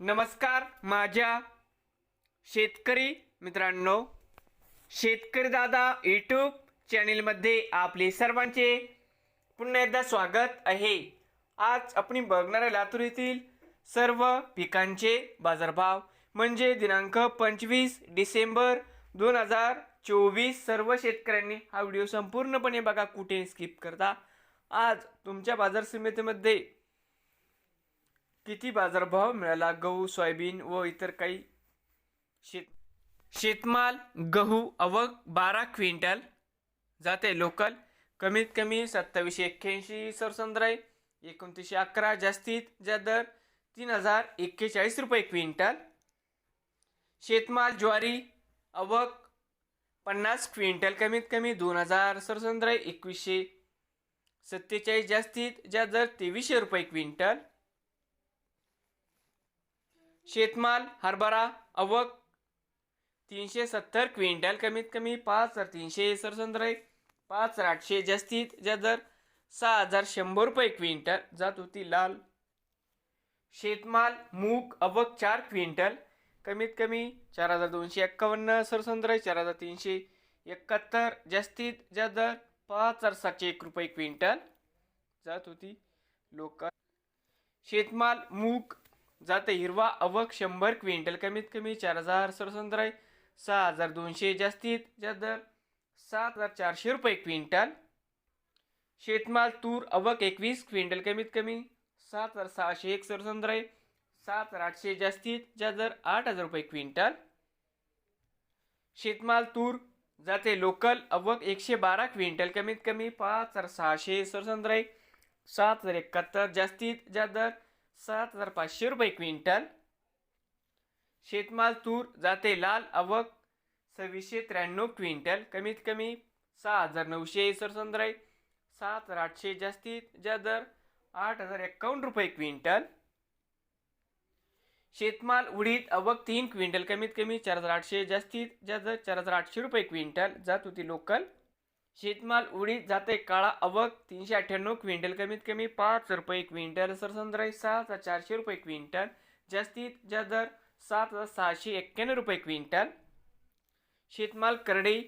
नमस्कार माझ्या शेतकरी मित्रांनो शेतकरी दादा यूट्यूब चॅनेलमध्ये आपले सर्वांचे पुन्हा एकदा स्वागत आहे. आज आपण बघणार आहे लातूर येथील सर्व पिकांचे बाजारभाव म्हणजे दिनांक पंचवीस डिसेंबर दोन हजार चोवीस सर्व शेतकऱ्यांनी हा व्हिडिओ संपूर्णपणे बघा कुठे स्किप करता. आज तुमच्या बाजार समितीमध्ये किती बाजारभाव मिळाला? गहू सोयाबीन व इतर काही शेत शेतमाल गहू अवक बारा क्विंटल जाते लोकल. कमीत कमी सत्तावीसशे एक्क्याऐंशी सरसंद्राय एकोणतीसशे अकरा जास्तीत जास्त दर तीन हजार एक्केचाळीस रुपये क्विंटल. शेतमाल ज्वारी अवक पन्नास क्विंटल कमीत कमी दोन हजार सरसंद्राय एकवीसशे सत्तेचाळीस जास्तीत जास्त दर तेवीसशे रुपये क्विंटल. शेतमाल हरभरा अवक तीनशे सत्तर क्विंटल कमीत कमी पाच हजार तीनशे सरसंद्रे पाच हजार आठशे जास्तीत ज्या दर सहा हजार शंभर रुपये क्विंटल जात होती लाल. शेतमाल मूग अवक चार क्विंटल कमीत कमी चार हजार दोनशे एक्कावन्न सरसंद्राय चार हजार तीनशे एकाहत्तर जास्तीत ज्या दर पाच हजार सातशे एक रुपये क्विंटल जात होती लोकल शेतमाल मूग जाते हिरवा अवक शंभर क्विंटल. कमीत कमी चार हजार सरसंद्राय सहा हजार दोनशे जास्तीत जास्त दर सात हजार चारशे रुपये क्विंटल. शेतमाल तूर अवक एकवीस क्विंटल कमीत कमी सात हजार सहाशे एक सरसंद्राय सात हजार आठशे जास्तीत जास्त दर आठ हजार रुपये क्विंटल. शेतमाल तूर जाते लोकल अवक एकशे बारा क्विंटल कमीत कमी पाच हजार सहाशे सरसंद्राय सात हजार एकाहत्तर जास्तीत जास्त दर सात हजार पाचशे रुपये क्विंटल. शेतमाल तूर जाते लाल अवक सव्वीसशे त्र्याण्णव क्विंटल. कमीत कमी सहा हजार नऊशे सरसंद्राय सात हजार आठशे जास्तीत ज्या दर आठ हजार एक्कावन्न रुपये क्विंटल. शेतमाल उडीद अवक तीन क्विंटल. कमीत कमी चार हजार आठशे जास्तीत ज्या दर चार हजार आठशे रुपये क्विंटल. जात होती लोकल. शेतमाल उडीत जाते काळा अवक तीनशे अठ्ठ्याण्णव क्विंटल कमीत कमी पाच रुपये क्विंटल सरसंद्राई सात हजार चारशे रुपये क्विंटल जास्तीत जास्त दर सात हजार सहाशे एक्क्याण्णव रुपये क्विंटल. शेतमाल करडई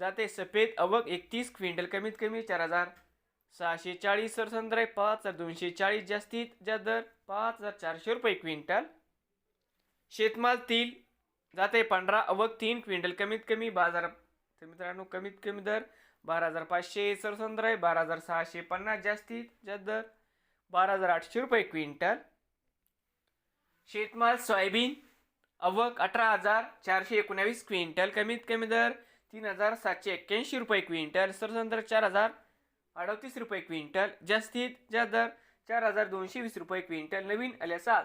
जाते सफेद अवक एकतीस क्विंटल कमीत कमी चार हजार सहाशे चाळीस सरसंद्राई पाच हजार दोनशे चाळीस जास्तीत जास्त दर पाच हजार चारशे रुपये क्विंटल. शेतमाल तील जाते पांढरा अवक तीन क्विंटल कमीत कमी बाजार तर मित्रांनो कमीत कमी दर बारा हजार पाचशे सरसंद्र आहे. बारा हजार सहाशे पन्नास जास्तीत जास्त दर बारा हजार आठशे रुपये क्विंटल. शेतमाल सोयाबीन अवक अठरा हजार चारशे एकोणावीस क्विंटल. कमीत कमी दर तीन हजार सातशे एक्क्याऐंशी रुपये क्विंटल. सरसंद्र चार हजार अडतीस रुपये क्विंटल. जास्तीत जास्त दर चार हजार दोनशे वीस रुपये क्विंटल. नवीन आल्यासात